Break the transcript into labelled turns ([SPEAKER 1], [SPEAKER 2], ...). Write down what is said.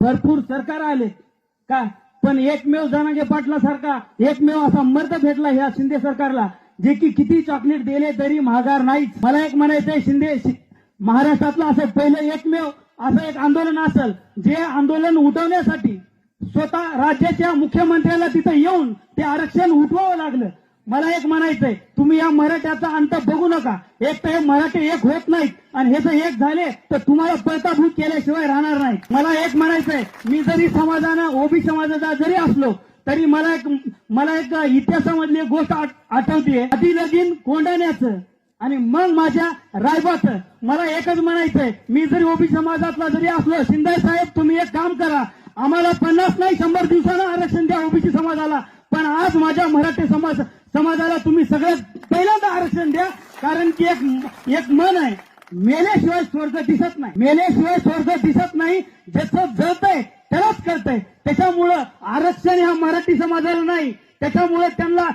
[SPEAKER 1] भरपूर सरकार आले. का पण एकमेव जनांगे पाटला सारखा एकमेव असा मर्द भेटला ह्या शिंदे सरकारला जे की किती चॉकलेट दिले तरी महागार नाहीच. मला एक म्हणायचंय शिंदे महाराष्ट्रातलं असं पहिलं एकमेव असं एक आंदोलन असेल जे आंदोलन उठवण्यासाठी स्वतः राज्याच्या मुख्यमंत्र्याला तिथं येऊन ते आरक्षण उठवावं लागलं. मला एक म्हणायचंय तुम्ही या मराठ्याचा अंत बघू नका. एक तर हे मराठी एक होत नाहीत. आणि हे जर एक झाले तर तुम्हाला पळताभूत केल्याशिवाय राहणार नाही. मला एक म्हणायचंय मी जरी समाजानं ओबी समाजाचा जरी असलो तरी मला एक मला एक इतिहासामधली एक गोष्ट आठवतीये. आधी लगीन कोंडाण्याचं आणि मग माझ्या रायबाचं. मला एकच म्हणायचंय मी जरी ओबी समाजातला जरी असलो शिंदे साहेब तुम्ही एक काम करा. आम्हाला पन्नास नाही शंभर दिवसानं आरक्षण द्या ओबीसी समाजाला. पण आज माझ्या मराठी समाज समाजाला तुम्ही सगळ्यात पहिल्यांदा आरक्षण द्या कारण की एक एक मन आहे. मेल्याशिवाय स्वर्ग दिसत नाही. मेल्याशिवाय स्वर्ग दिसत नाही. ज्याचं जळतंय त्यालाच कळतंय. त्याच्यामुळं आरक्षण ह्या मराठी समाजाला नाही. त्याच्यामुळे त्यांना